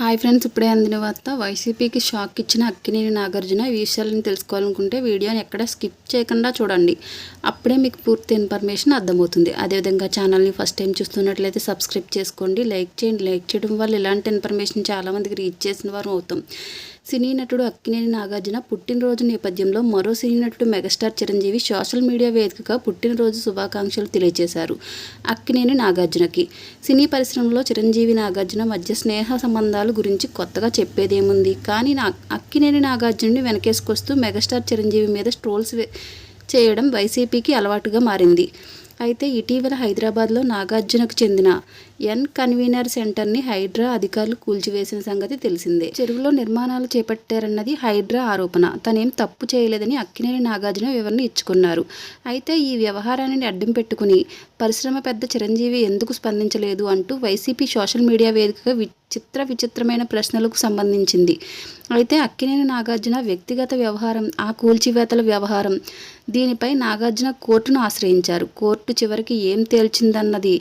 Hi friends ఇప్పుడే అందిన వార్త. వైసీపీకి షాక్ ఇచ్చిన అక్కినేని నాగార్జున ఈ విషయాలను తెలుసుకోవాలనుకుంటే వీడియోని ఎక్కడ స్కిప్ చేయకుండా చూడండి. అప్పుడే మీకు పూర్తి ఇన్ఫర్మేషన్ అర్థమవుతుంది. అదేవిధంగా ఛానల్ని ఫస్ట్ టైం చూస్తున్నట్లయితే సబ్స్క్రైబ్ చేసుకోండి. లైక్ చేయండి. లైక్ చేయడం వల్ల ఇలాంటి ఇన్ఫర్మేషన్ చాలామందికి రీచ్ చేసిన వారు అవుతాం. సినీ నటుడు అక్కినేని నాగార్జున పుట్టినరోజు నేపథ్యంలో మరో సినీ నటుడు మెగాస్టార్ చిరంజీవి సోషల్ మీడియా వేదికగా పుట్టినరోజు శుభాకాంక్షలు తెలియజేశారు అక్కినేని నాగార్జునకి. సినీ పరిశ్రమలో చిరంజీవి నాగార్జున మధ్య స్నేహ సంబంధాల గురించి కొత్తగా చెప్పేదేముంది? కానీ నా అక్కినేని నాగార్జునుని వెనకేసుకొస్తూ మెగాస్టార్ చిరంజీవి మీద ట్రోల్స్ చేయడం వైసీపీకి అలవాటుగా మారింది. అయితే ఇటీవల హైదరాబాద్లో నాగార్జునకు చెందిన ఎన్ కన్వీనర్ సెంటర్ని హైడ్రా అధికారులు కూల్చివేసిన సంగతి తెలిసిందే. చెరువులో నిర్మాణాలు చేపట్టారన్నది హైడ్రా ఆరోపణ. తనేం తప్పు చేయలేదని అక్కినేని నాగార్జున వివరణ ఇచ్చుకున్నారు. అయితే ఈ వ్యవహారాన్ని అడ్డం పెట్టుకుని పరిశ్రమ పెద్ద చిరంజీవి ఎందుకు స్పందించలేదు అంటూ వైసీపీ సోషల్ మీడియా వేదికగా చిత్ర విచిత్రమైన ప్రశ్నలకు సంబంధించింది. అయితే అక్కినేని నాగార్జున వ్యక్తిగత వ్యవహారం ఆ కూల్చివేతల వ్యవహారం దీనిపై నాగార్జున కోర్టును ఆశ్రయించారు. కోర్టు చివరికి ఏం తేల్చిందన్నది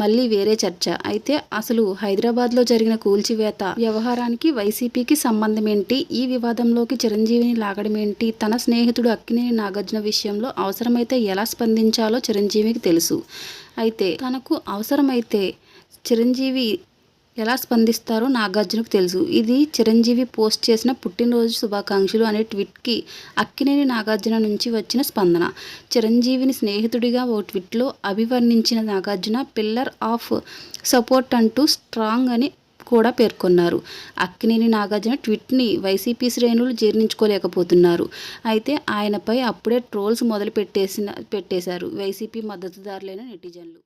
మళ్ళీ వేరే చర్చ. అయితే అసలు హైదరాబాద్లో జరిగిన కూల్చివేత వ్యవహారానికి వైసీపీకి సంబంధం ఏంటి ఈ వివాదంలోకి చిరంజీవిని లాగడం ఏంటి తన స్నేహితుడు అక్కినేని నాగార్జున విషయంలో అవసరమైతే ఎలా స్పందించాలో చిరంజీవికి తెలుసు. అయితే తనకు అవసరమైతే చిరంజీవి ఎలా స్పందిస్తారో నాగార్జునకు తెలుసు. ఇది చిరంజీవి పోస్ట్ చేసిన పుట్టినరోజు శుభాకాంక్షలు అనే ట్వీట్కి అక్కినేని నాగార్జున నుంచి వచ్చిన స్పందన. చిరంజీవిని స్నేహితుడిగా ఓ ట్వీట్లో అభివర్ణించిన నాగార్జున పిల్లర్ ఆఫ్ సపోర్ట్ అంటూ స్ట్రాంగ్ అని కూడా పేర్కొన్నారు. అక్కినేని నాగార్జున ట్వీట్ని వైసీపీ శ్రేణులు జీర్ణించుకోలేకపోతున్నారు. అయితే ఆయనపై అప్పుడే ట్రోల్స్ మొదలు పెట్టేసిన పెట్టేశారు. వైసీపీ మద్దతుదారులైన నెటిజన్లు.